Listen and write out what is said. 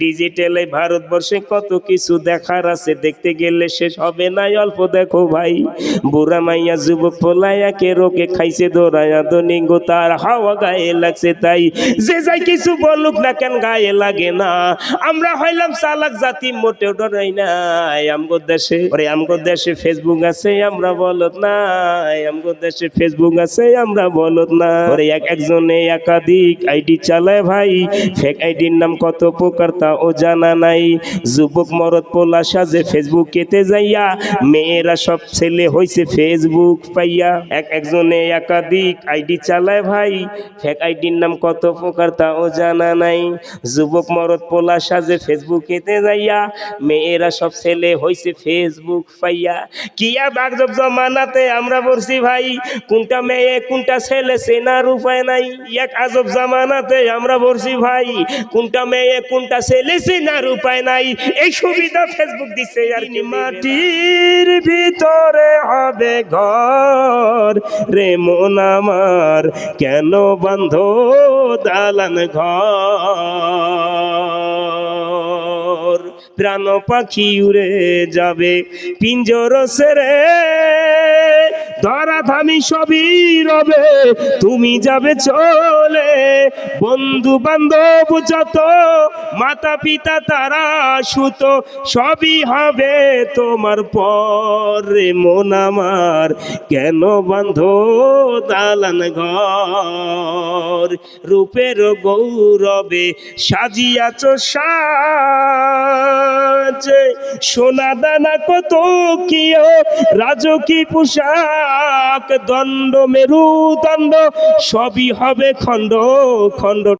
ডিজিটালে ভারতবর্ষে কত কিছু দেখার আছে? দেখতে গেলে শেষ হবে না অল্প দেখো ভাই। বুড়া মাইয়া যুবক পোলায়াকে রোকে খাইছে দৌড়ায়া দনিঙ্গ তার হাওয়া গায়ে লাগছে তাই। যে যাই কিছু বলুক না কেন গায়ে লাগে না। আমরা হইলাম চালাক জাতি, মোটেও ডরাই নাই আমগো দেশে। ওরে, আমগো দেশে ফেসবুক আছে, আমরা বলত নাই। আমগো দেশে ফেসবুক আছে, আমরা বলত না ওরে, এক একজনে একাধিক আইডি চালায় ভাই। ফেক আইডির নাম কত প্রকার তা ও জানা নাই। যুবক মরদ পোলা সাজে ফেসবুক কেতে যাইয়া, মেয়েরা সব ছেলে হইছে ফেসবুক পাইয়া। এক একজনে একাধিক আইডি চালায় ভাই। ফেক আইডির নাম কত প্রকার তা ও জানা নাই। যুবক মরদ পোলা সাজে ফেসবুক কেতে যাইয়া, মেয়েরা সব ছেলে হইছে ফেসবুক পাইয়া। কিয়া বাগজব জমানাতে আমরা বলছি ভাই, কোনটা মেয়ে, কোনটা ছেলে চেনার উপায় নাই। এক আজব জামানাতে আমরা বলছি ভাই, কোনটা মেয়ে, কোনটা ছেলে চেনার উপায় নাই। এই সুবিধা ফেসবুক দিছে আর কি। মাটির ভিতরে হবে ঘর। রে মন আমার কেন বন্ধ দালান ঘর? প্রাণ পাখি উড়ে যাবে পিঞ্জর সেরে ধরা ধামি সবই রবে। তুমি যাবে চলে। বন্ধু বান্ধব যত মাতা পিতা তারা সুত, সবই হবে তোমার পরে মন আমার। কেন বান্ধ দালান ঘর? রূপের গৌরবে সাজিয়াছ সাজে সোনা দানা কত কিয় রাজকী পোশাক দণ্ড মেরুদণ্ড সবই হবে খণ্ড খণ্ড